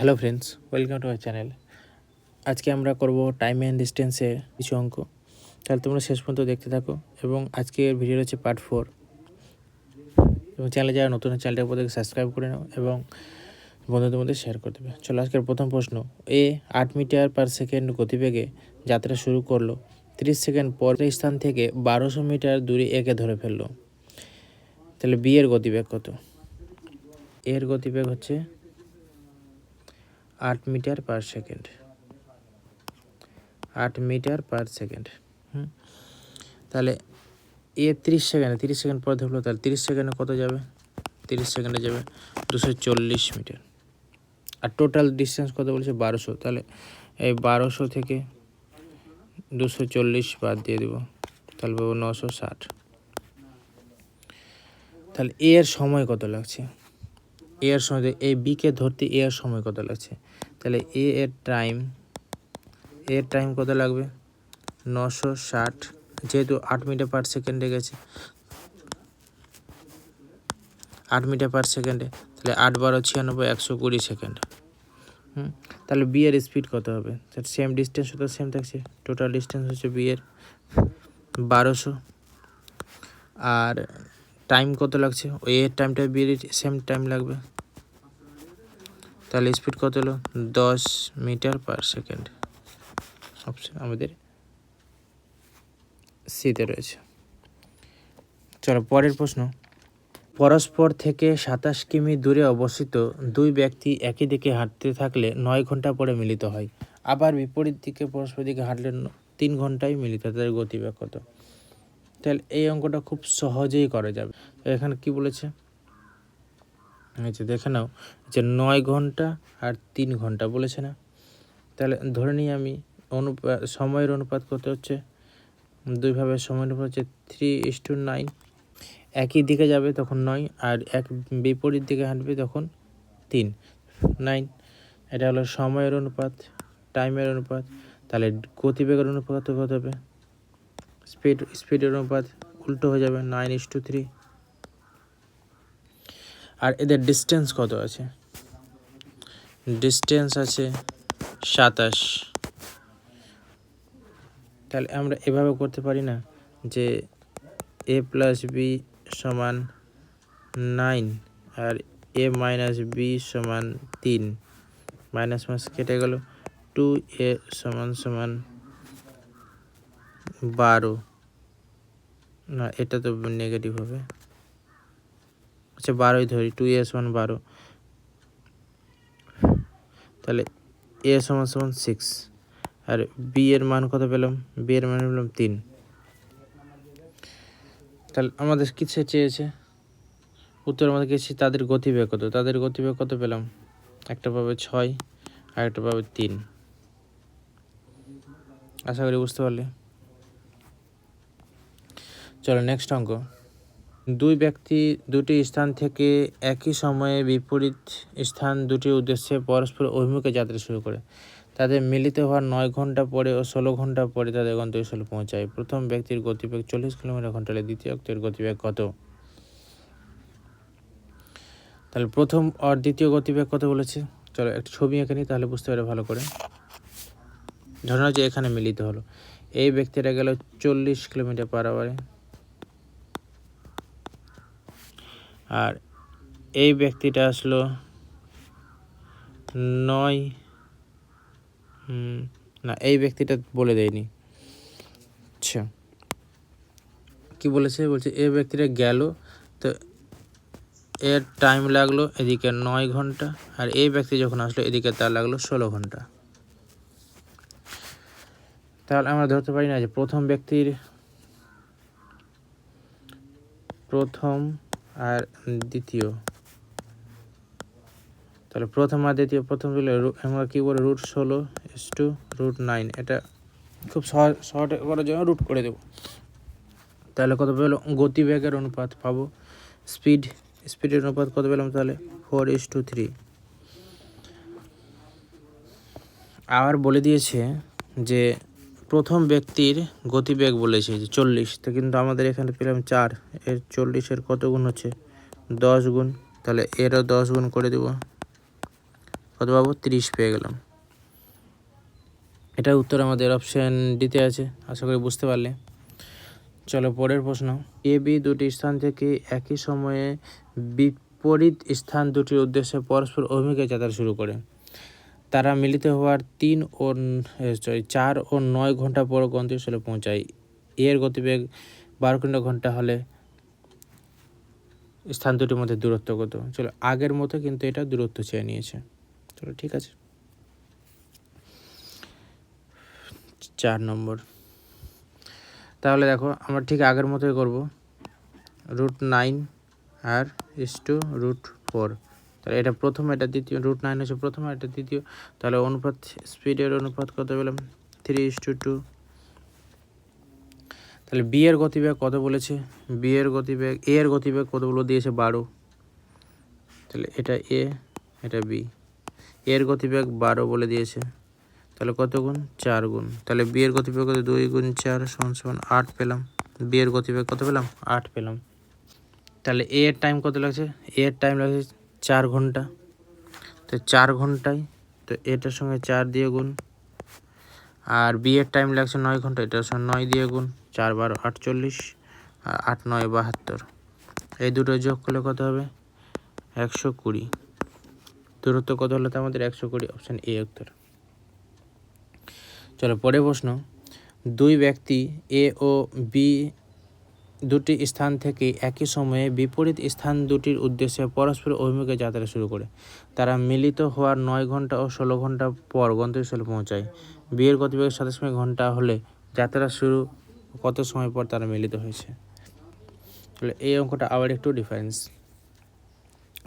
Hello friends welcome to my channel আজকে আমরা করব টাইম অ্যান্ড ডিস্টেন্সের কিছু অঙ্ক। তাহলে তোমরা শেষ পর্যন্ত দেখতে থাকো এবং আজকের ভিডিও হচ্ছে পার্ট ফোর এবং চ্যানেলে যারা নতুন চ্যানেলটার উপর থেকে সাবস্ক্রাইব করে নাও এবং বন্ধুদের মধ্যে শেয়ার করে দেবে। চলো আজকের প্রথম প্রশ্ন। এ আট মিটার পার সেকেন্ড গতিবেগে যাত্রা শুরু করল। তিরিশ সেকেন্ড পরের স্থান থেকে বারোশো মিটার দূরে একে ধরে ফেলল। তাহলে বি এর গতিবেগ কত? এর গতিবেগ হচ্ছে আট মিটার পার সেকেন্ড। আট মিটার পার সেকেন্ড। হুম। তাহলে এ তিরিশ সেকেন্ডে, তিরিশ সেকেন্ড পরে ধরলো, তাহলে তিরিশ সেকেন্ডে কত যাবে? তিরিশ সেকেন্ডে যাবে দুশো চল্লিশ মিটার। আর টোটাল ডিস্টেন্স কত বলেছে? বারোশো। তাহলে এই বারোশো থেকে দুশো চল্লিশ বাদ দিয়ে দেবো। তাহলে পাবো নশো ষাট। তাহলে এর সময় কত লাগছে? এর সময় এই বিকে ধরতে এর সময় কত লাগছে? তাহলে এ এর টাইম এর টাইম কত লাগবে? নশো ষাট। যেহেতু আট মিটার পার সেকেন্ডে গেছে। আট মিটার পার সেকেন্ডে তাহলে আট বারো ছিয়ানব্বই, একশো কুড়ি সেকেন্ড হুম? তাহলে বিয়ের স্পিড কত হবে? সেম ডিস্টেন্স তো সেম থাকছে। টোটাল ডিস্টেন্স হচ্ছে বিয়ের বারোশো। আর টাইম কত লাগছে? ওই এর টাইমটা বিয়ের সেম টাইম লাগবে। তাহলে স্পিড কত হলো? দশ মিটার পার সেকেন্ড অপশন আমাদের সিতে রয়েছে। চলো পরের প্রশ্ন। পরস্পর থেকে সাতাশ কিমি দূরে অবস্থিত দুই ব্যক্তি একই দিকে হাঁটতে থাকলে নয় ঘণ্টা পরে মিলিত হয়। আবার বিপরীত দিকে পরস্পর দিকে হাঁটলে তিন ঘন্টায় মিলিত তাদের গতিবেগ কত? তাহলে এই অঙ্কটা খুব সহজেই করা যাবে। এখানে কি বলেছে? যে দেখে নাও যে নয় ঘণ্টা আর তিন ঘণ্টা বলেছে না? তাহলে ধরে নিই আমি অনুপাত সময়ের অনুপাত কত হচ্ছে? দুইভাবে সময়ের অনুপাত হচ্ছে থ্রি ইস টু নাইন একই দিকে যাবে তখন নয় আর এক বিপরীত দিকে হাঁটবে তখন তিন। নাইন এটা হলো সময়ের অনুপাত টাইমের অনুপাত। তাহলে গতিবেগের অনুপাত কত হবে? স্পিড স্পিডের অনুপাত উল্টো হয়ে যাবে নাইন ইস টু থ্রি আর এদের ডিস্টেন্স কত আছে? ডিস্টেন্স আছে সাতাশ। তাহলে আমরা এভাবে করতে পারি না যে এ প্লাস বি সমান নাইন আর এ মাইনাস বি সমান তিন। মাইনাস মাস কেটে গেল টু এ সমান সমান বারো। না, এটা তো নেগেটিভ হবে। আচ্ছা বারোই ধরি টু এ সমান বারো। তাহলে এ সমান সমান সিক্স আর বি এর মান কত পেলাম? বি এর মান পেলাম তিন। তাহলে আমাদের কিসে চেয়েছে? উত্তর আমাদের গেছি তাদের গতিবেগ কত? তাদের গতিবেগ কত পেলাম? একটা পাবে ছয়, আর একটা পাবে তিন। আশা করি বুঝতে পারলে। চলো নেক্সট অঙ্ক। দুই ব্যক্তি দুটি স্থান থেকে একই সময়ে বিপরীত স্থান দুটির উদ্দেশ্যে পরস্পর অভিমুখে যাত্রা শুরু করে। তাদের মিলিত হওয়ার নয় ঘণ্টা পরে ও ষোলো ঘণ্টা পরে তাদের গন্তব্যস্থলে পৌঁছায়। প্রথম ব্যক্তির গতিবেগ চল্লিশ কিলোমিটার ঘণ্টা হলে দ্বিতীয় ব্যক্তির গতিবেগ কত? তাহলে প্রথম আর দ্বিতীয় গতিবেগ কত বলেছে? চলো একটা ছবি এঁকে নিই, তাহলে বুঝতে পারে ভালো করে। ধরো যে এখানে মিলিত হলো। এই ব্যক্তিটা গেল চল্লিশ কিলোমিটার পার আওয়ারে আর এই ব্যক্তিটা আসলো নয় না, এই ব্যক্তিটা বলে দেয়নি। আচ্ছা। কি বলেছে? বলছে, এই ব্যক্তিটা গেল, তো এর টাইম লাগল এদিকে নয় ঘণ্টা, আর এই ব্যক্তি যখন আসলো এদিকে তার লাগল ষোলো ঘণ্টা। তাহলে আমরা ধরতে পারি না যে প্রথম ব্যক্তির প্রথম দ্বিতীয়। তাহলে প্রথম আর দ্বিতীয়, প্রথম দিলে আমরা কী বলে রুট ষোলো, এস টু, রুট নাইন, এটা খুব সহজ শর্ট করার জন্য রুট করে দেবো। তাহলে কত পেল গতিবেগের অনুপাত পাবো। স্পিড, স্পিডের অনুপাত কত পেলাম তাহলে? Four is to three. আবার বলে দিয়েছে যে প্রথম ব্যক্তির গতিবেগ বলেছে যে চল্লিশ। তো কিন্তু আমাদের এখানে পেলাম চার। এর চল্লিশের কত গুণ হচ্ছে? দশ গুণ। তাহলে এরও দশ গুণ করে দেব। কত পাবো? তিরিশ পেয়ে গেলাম। এটার উত্তর আমাদের অপশান ডিতে আছে। আশা করি বুঝতে পারলে। চলো পরের প্রশ্ন। এ, বি দুটি স্থান থেকে একই সময়ে বিপরীত স্থান দুটির উদ্দেশ্যে পরস্পর অভিমুখে যাত্রা শুরু করে। তারা মিলিত হওয়ার তিন ও সরি চার ও নয় ঘণ্টা পর গন্তব্যস্থলে পৌঁছায়। এর গতিবেগ বারো কিলোমিটার ঘণ্টা হলে স্থান দুটির মধ্যে দূরত্ব কত? চলো, আগের মতো কিন্তু এটা দূরত্ব চেয়ে নিয়েছে। চলো, ঠিক আছে। চার নম্বর। তাহলে দেখো, আমরা ঠিক আগের মতোই করব। রুট নাইন আর ইস টু রুট ফোর। তাহলে এটা প্রথম, এটা দ্বিতীয় রুট নাইন হচ্ছে প্রথম এটা দ্বিতীয়। তাহলে অনুপাত স্পিডের অনুপাত কত পেলাম? থ্রি ইস টু টু তাহলে বি এর গতিবেগ কত বলেছে? বি এর গতিবেগ এ এর গতিবেগ কতগুলো দিয়েছে বারো। তাহলে এটা এ এটা বি এর গতিবেগ বারো বলে দিয়েছে। তাহলে কত গুণ? চার গুণ। তাহলে বি এর গতিবেগ কত? দুই গুণ চার সমান সমান আট পেলাম। বি এর গতিবেগ কত পেলাম? আট পেলাম। তাহলে এ এর টাইম কত লাগছে? এ এর টাইম লাগছে চার ঘণ্টা। তো চার ঘন্টায়, তো এটার সঙ্গে চার দিয়ে গুণ। আর বি এর টাইম লাগছে নয় ঘণ্টা, এটার সঙ্গে নয় দিয়ে গুণ। চার বারো আটচল্লিশ, আর আট, নয়, বাহাত্তর। এই দুটো যোগ করলে কত হবে? একশো কুড়ি। দূরত্ব কত হলো তো আমাদের একশো কুড়ি অপশান এ উত্তর। চলো পরের প্রশ্ন। দুই ব্যক্তি এ ও বি দুটি স্থান থেকে একই সময়ে বিপরীত স্থান দুটির উদ্দেশ্যে পরস্পর অভিমুখে যাত্রা শুরু করে। তারা মিলিত হওয়ার নয় ঘণ্টা ও ষোলো ঘণ্টা পর গন্তব্যস্থলে পৌঁছায়। বিয়ের গতিবেগ সাতাশ ঘণ্টা হলে যাত্রা শুরু, কত সময় পর তারা মিলিত হয়েছে? তাহলে এই অঙ্কটা আবার একটু ডিফারেন্স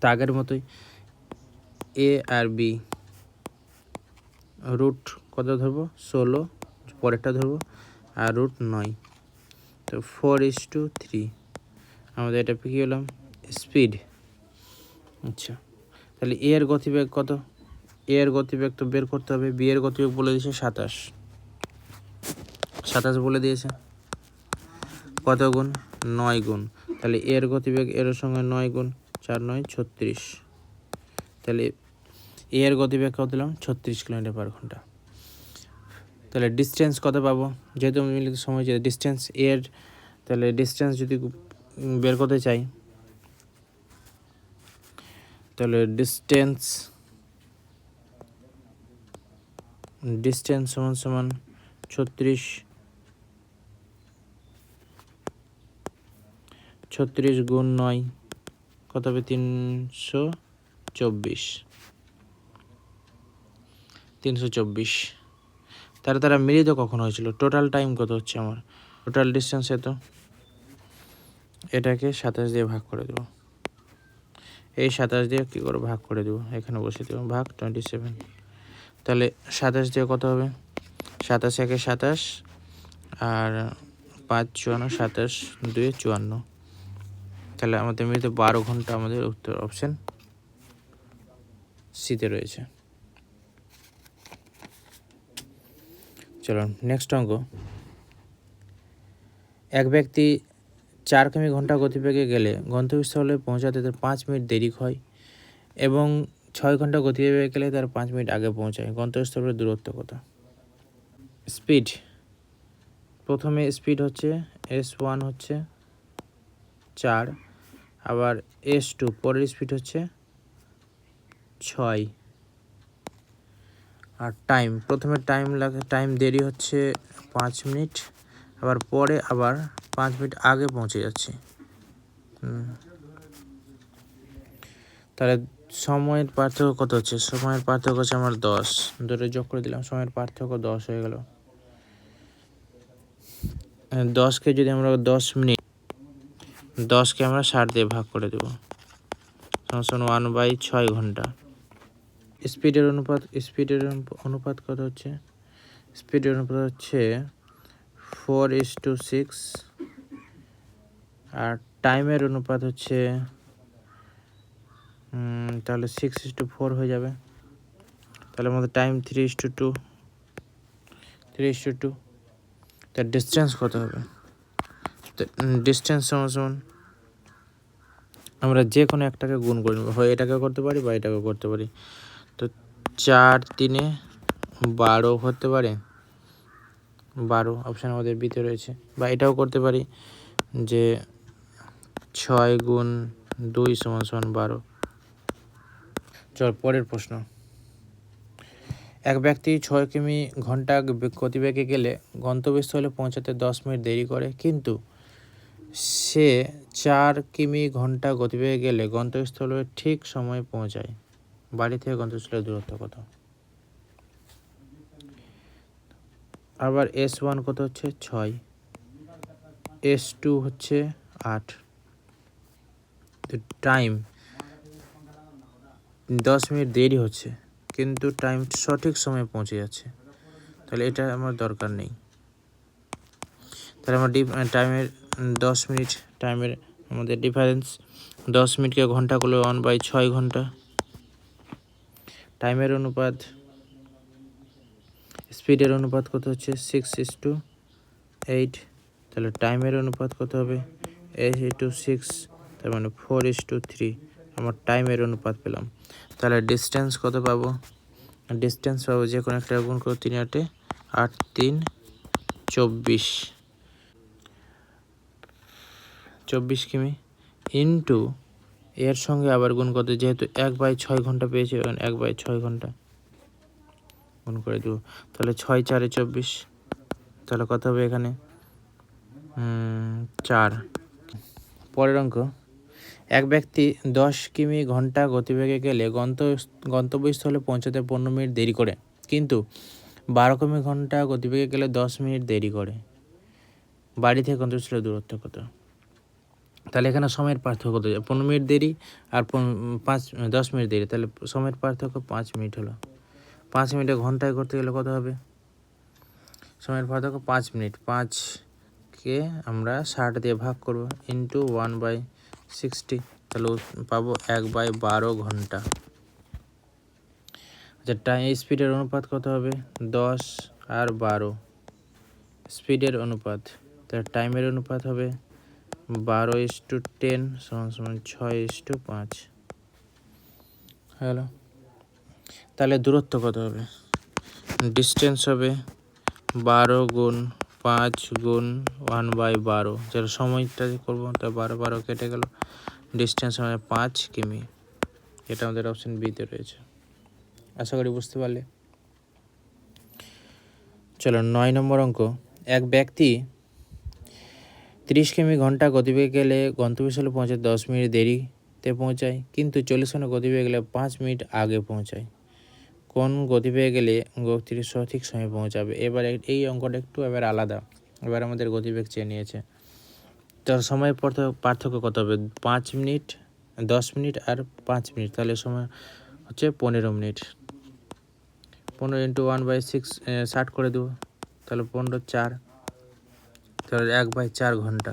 তো আগের মতোই এ আর বি রুট কত ধরবো? ষোলো, পরেরটা ধরবো। আর রুট নয়। তো ফোর ইস টু থ্রি আমাদের এটা কী হলাম? স্পিড আচ্ছা। তাহলে এ এর গতিবেগ কত? এ এর গতিবেগ তো বের করতে হবে। বি এর গতিবেগ বলে দিয়েছে সাতাশ। সাতাশ বলে দিয়েছে। কত গুণ? নয় গুণ। তাহলে এ এর গতিবেগ এর সঙ্গে নয় গুণ চার নয় ছত্রিশ। তাহলে এ এর গতিবেগ কত দিলাম? ছত্রিশ কিলোমিটার পার ঘণ্টা। তাহলে ডিস্টেন্স কত পাবো? যেহেতু মিলিত সময় যে ডিস্টেন্স এর, তাহলে ডিস্টেন্স যদি বের করতে চাই, তাহলে ডিস্টেন্স ডিস্টেন্স সমান সমান ছত্রিশ ছত্রিশ গুণ নয়, কত হবে? তিনশো চব্বিশ। তিনশো চব্বিশ। তারা তারা মিলিত কখন হয়েছিল? টোটাল টাইম কত হচ্ছে আমার? টোটাল ডিস্টেন্স এত? এটাকে সাতাশ দিয়ে ভাগ করে দেবো। এই সাতাশ দিয়ে কী করে ভাগ করে দেবো। এখানে বসে দেবো। ভাগ টোয়েন্টি সেভেন তাহলে সাতাশ দিয়ে কত হবে? সাতাশ একে সাতাশ, আর পাঁচ চুয়ান্ন, সাতাশ দুই চুয়ান্ন। তাহলে আমাদের মিলিত বারো ঘণ্টা আমাদের উত্তর অপশান সিতে রয়েছে। চলো নেক্সট অঙ্ক। এক ব্যক্তি চার কিমি ঘণ্টা গতিবেগে গেলে গন্তব্যস্থলে পৌঁছাতে তার পাঁচ মিনিট দেরি হয় এবং ছয় ঘণ্টা গতিবেগে গেলে তার পাঁচ মিনিট আগে পৌঁছায়। গন্তব্যস্থলের দূরত্ব কত? স্পিড প্রথমে স্পিড হচ্ছে এস ওয়ান হচ্ছে চার, আবার এস টু পরের স্পিড হচ্ছে ছয়। আর টাইম প্রথমে টাইম লাগে টাইম দেরি হচ্ছে পাঁচ মিনিট, আবার পরে আবার পাঁচ মিনিট আগে পৌঁছে যাচ্ছে। তাহলে সময়ের পার্থক্য কত হচ্ছে? সময়ের পার্থক্য হচ্ছে আমার দশ। দুটো যোগ করে দিলাম, সময়ের পার্থক্য দশ হয়ে গেল। দশকে যদি আমরা দশ মিনিট, দশকে আমরা ষাট দিয়ে ভাগ করে দেবো। সমান ওয়ান বাই ছয় ঘণ্টা। স্পিডের অনুপাত, স্পিডের অনুপ- অনুপাত কত হচ্ছে? স্পিডের অনুপাত হচ্ছে ফোর ইস টু সিক্স আর টাইমের অনুপাত হচ্ছে তাহলে সিক্স ইস টু ফোর হয়ে যাবে। তাহলে আমাদের time three is to two two is to two তার ডিস্টেন্স কত হবে? ডিস্টেন্স সমান আমরা যে কোনো একটাকে গুণ করে নেব। হয় এটাকেও করতে পারি বা এটাকেও করতে পারি। চার তিনে বারো হতে পারে। বারো অপশান আমাদের বিতে রয়েছে। বা এটাও করতে পারি যে ছয় গুণ দুই সমান সমান বারো। চল, পরের প্রশ্ন। এক ব্যক্তি ছয় কিমি ঘণ্টা গতিবেগে গেলে গন্তব্যস্থলে পৌঁছাতে দশ মিনিট দেরি করে, কিন্তু সে চার কিমি ঘণ্টা গতিবেগে গেলে গন্তব্যস্থলে ঠিক সময়ে পৌঁছায়। বাড়ি থেকে গন্তব্যস্থলের দূরত্ব কত? আবার এস ওয়ান কত হচ্ছে? ছয়। এস টু হচ্ছে আট। টাইম দশ মিনিট দেরি হচ্ছে, কিন্তু টাইম সঠিক সময়ে পৌঁছে যাচ্ছে। তাহলে এটা আমার দরকার নেই। তাহলে আমার টাইমের দশ মিনিট টাইমের আমাদের ডিফারেন্স দশ মিনিটকে ঘণ্টা করলে ওয়ান বাই ছয় ঘণ্টা। টাইমের অনুপাত, স্পিডের অনুপাত কত হচ্ছে? সিক্স ইস টু এইট তাহলে টাইমের অনুপাত কত হবে? এইট ইস টু সিক্স তার মানে ফোর ইস টু থ্রি আমার টাইমের অনুপাত পেলাম। তাহলে ডিস্টেন্স কত পাবো? ডিস্টেন্স পাবো যে কোনো একটা গুণ করো, তিন আটে আট, তিন, চব্বিশ। চব্বিশ কিমি? ইন্টু এর সঙ্গে আবার গুণ করতে, যেহেতু এক বাই ছয় ঘণ্টা পেয়েছি এক বাই ছয় ঘণ্টা। গুণ করে দেবো। তাহলে ছয় চারে চব্বিশ। তাহলে কত হবে এখানে? চার। পরের অঙ্ক। এক ব্যক্তি দশ কিমি ঘণ্টা গতিবেগে গেলে গন্তব্য গন্তব্যস্থলে পৌঁছাতে পনেরো মিনিট দেরি করে। কিন্তু বারো কিমি ঘণ্টা গতিবেগে গেলে দশ মিনিট দেরি করে। বাড়ি থেকে গন্তব্যস্থলের দূরত্ব কত? তাহলে এখানে সময়ের পার্থক্য কত? পনেরো মিনিট দেরি আর পাঁচ, দশ মিনিট দেরি। তাহলে সময়ের পার্থক্য পাঁচ মিনিট হলো। পাঁচ মিনিটে ঘন্টায় করতে গেলে কত হবে? সময়ের পার্থক্য পাঁচ মিনিট। পাঁচকে আমরা ষাট দিয়ে ভাগ করব ইন্টু ওয়ান বাই সিক্সটি তাহলে পাবো এক বাই বারো ঘণ্টা। আচ্ছা টাইম স্পিডের অনুপাত কত হবে? দশ আর বারো। স্পিডের অনুপাত। তাহলে টাইমের অনুপাত হবে বারো ইস টু টেন সমান সমান ছয় ইস টু পাঁচ। হ্যালো। তাহলে দূরত্ব কত হবে? ডিস্টেন্স হবে বারো গুণ পাঁচ গুণ ওয়ান বাই বারো। যার সময়টা করব তা বারো বারো কেটে গেল। ডিস্টেন্স মানে পাঁচ কিমি। এটা আমাদের অপশন বিতে রয়েছে। আশা করি বুঝতে পারলে। চলো নয় নম্বর অঙ্ক। এক ব্যক্তি তিরিশ কিমি ঘণ্টা গতিবেগে গেলে গন্তব্যস্থলে পৌঁছাতে দশ মিনিট দেরিতে পৌঁছায়, কিন্তু চল্লিশ মিনিট গতিবেগে গেলে পাঁচ মিনিট আগে পৌঁছায়। কোন গতিবেগে গেলে গতির সঠিক সময়ে পৌঁছাবে? এবার এই অঙ্কটা একটু এবার আলাদা। এবার আমাদের গতিবেগ চেয়ে নিয়েছে। তার সময় পার্থক্য কত হবে? পাঁচ মিনিট, দশ মিনিট আর পাঁচ মিনিট। তাহলে সময় হচ্ছে পনেরো মিনিট। পনেরো ইন্টু ওয়ান বাই সিক্স ষাট করে দেবো। তাহলে পনেরো চার। তাহলে এক বাই চার ঘণ্টা।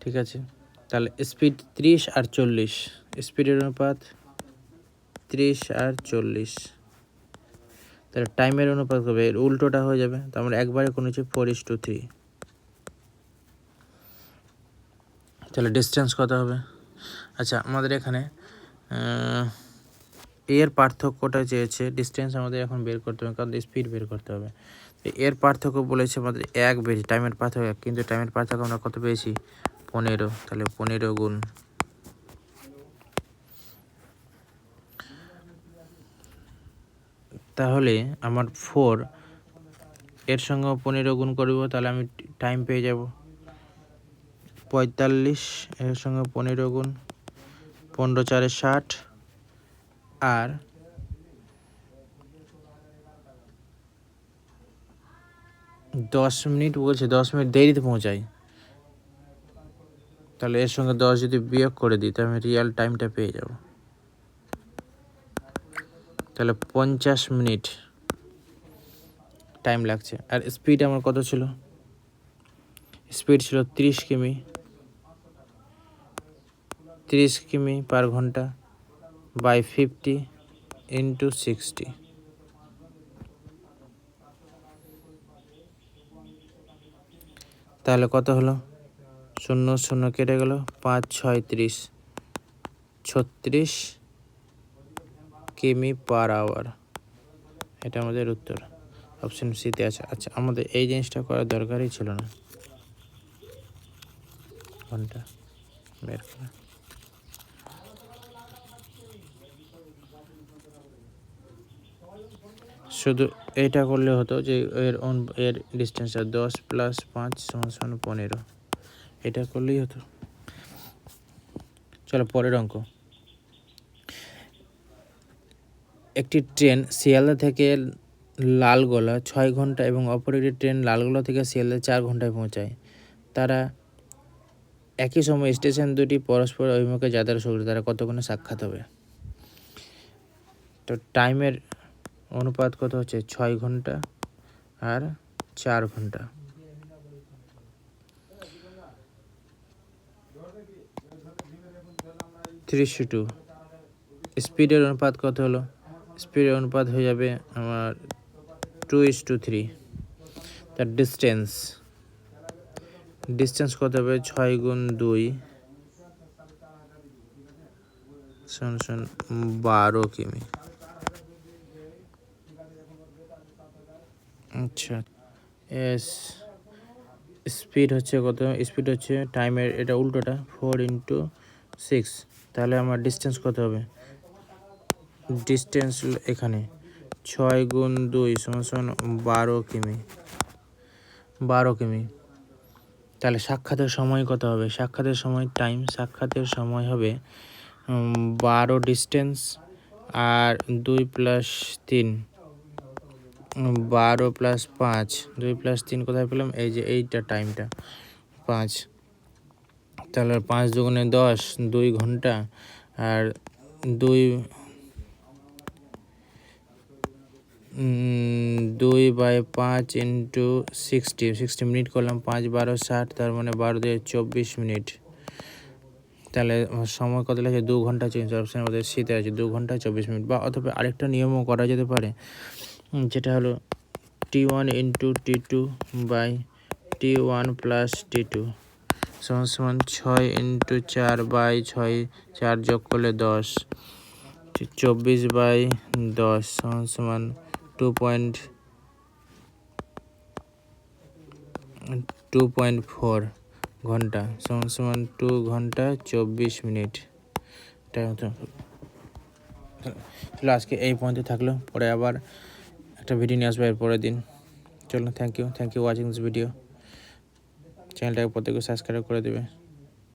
ঠিক আছে? তাহলে স্পিড ত্রিশ আর চল্লিশ। স্পিডের অনুপাত ত্রিশ আর চল্লিশ। তাহলে টাইমের অনুপাত এর উল্টোটা হয়ে যাবে। তো আমরা একবারে কোনো হচ্ছে ফোর ইস টু থ্রি তাহলে ডিস্টেন্স কত হবে? আচ্ছা আমাদের এখানে এর পার্থক্যটা চেয়েছে ডিস্টেন্স আমাদের এখন বের করতে হবে, কারণ স্পিড বের করতে হবে। এর পার্থক্য বলেছে আমাদের এক বেশি টাইমের পার্থক্য এক, কিন্তু টাইমের পার্থক্য আমরা কত পেয়েছি? পনেরো, তাহলে পনেরো গুণ। তাহলে আমার ফোর এর সঙ্গে পনেরো গুণ করব, তাহলে আমি টাইম পেয়ে যাব। পঁয়তাল্লিশ, এর সঙ্গে পনেরো গুণ। পনেরো, চারে ষাট। আর দশ মিনিট বলছে, দশ মিনিট দেরিতে পৌঁছাই। তাহলে এর সঙ্গে দশ যদি বিয়োগ করে দিই, তাহলে আমি রিয়াল টাইমটা পেয়ে যাব। তাহলে পঞ্চাশ মিনিট টাইম লাগছে। আর স্পিড আমার কত ছিল? স্পিড ছিল তিরিশ কিমি। তিরিশ কিমি পার ঘণ্টা। By fifty into sixty. তাহলে কত হলো? শূন্য শূন্য কেটে গেল, পাঁচ, ছয়, ত্রিশ। ছত্রিশ কিমি পার আওয়ার। এটা আমাদের উত্তর। অপশন সিতে আছে। আচ্ছা আমাদের এই জিনিসটা করার দরকারই ছিল না। ঘণ্টা বের করা। শুধু এটা করলে হতো যে এর অন, এর ডিস্টেন্সটা দশ প্লাস পাঁচ সমান সমান পনেরো। এটা করলেই হতো। চলো পরের অঙ্ক। একটি ট্রেন শিয়ালদা থেকে লালগোলা ছয় ঘণ্টা এবং অপর একটি ট্রেন লালগোলা থেকে শিয়ালদা চার ঘন্টায় পৌঁছায়। তারা একই সময় স্টেশন দুটি পরস্পর অভিমুখে যাত্রা শুরু তারা কতক্ষণে সাক্ষাৎ হবে? তো টাইমের অনুপাত কত হচ্ছে? ছয় ঘণ্টা আর চার ঘণ্টা। ত্রিশ টু স্পিডের অনুপাত কত হলো? স্পিডের অনুপাত হয়ে যাবে আমার টু ইস টু থ্রি। তার ডিস্টেন্স। ডিস্টেন্স কত হবে? ছয় গুণ দুই। শোন শোন বারো কিমি। আচ্ছা এস, স্পিড হচ্ছে কত? স্পিড হচ্ছে টাইমের, এটা উল্টোটা, ফোর ইন্টু সিক্স। তাহলে আমার ডিস্টেন্স কত হবে? ডিস্টেন্স এখানে, ছয় গুণ দুই সমান বারো কিমি। বারো কিমি। তাহলে সাক্ষাতের সময় কত হবে? সাক্ষাতের সময় টাইম, সাক্ষাতের সময় হবে বারো ডিস্টেন্স আর দুই প্লাস তিন। বারো প্লাস পাঁচ, দুই প্লাস তিন কোথায় পেলাম? এই যে এইটা টাইমটা পাঁচ। তাহলে পাঁচ দুগুণে দশ, দুই ঘণ্টা, আর দুই দুই বাই পাঁচ ইন্টু সিক্সটি সিক্সটি মিনিট করলাম, পাঁচ বারো ষাট, তার মানে বারো দিয়ে চব্বিশ মিনিট। তাহলে সময় কত লাগছে দু ঘণ্টা চেঞ্জ অপশানের মধ্যে শীতে আছে, দু ঘণ্টা চব্বিশ মিনিট, বা অথবা আরেকটা নিয়মও করা যেতে পারে। যেটা হলো T one into T two by T one plus T two সমান সমান ছয় ইন্টু চার বাই ছয়, চার যোগ করলে দশ। চব্বিশ বাই দশ, সমান সমান two point two point four ঘণ্টা। সমান সমান টু ঘণ্টা চব্বিশ মিনিট। এটা আজকে এই পর্যন্ত থাকল। পরে আবার একটা ভিডিও নিয়ে আসবে এরপরের দিন। চলুন thank you thank you watching this video চ্যানেলটাকে প্রত্যেকে সাবস্ক্রাইব করে দেবে।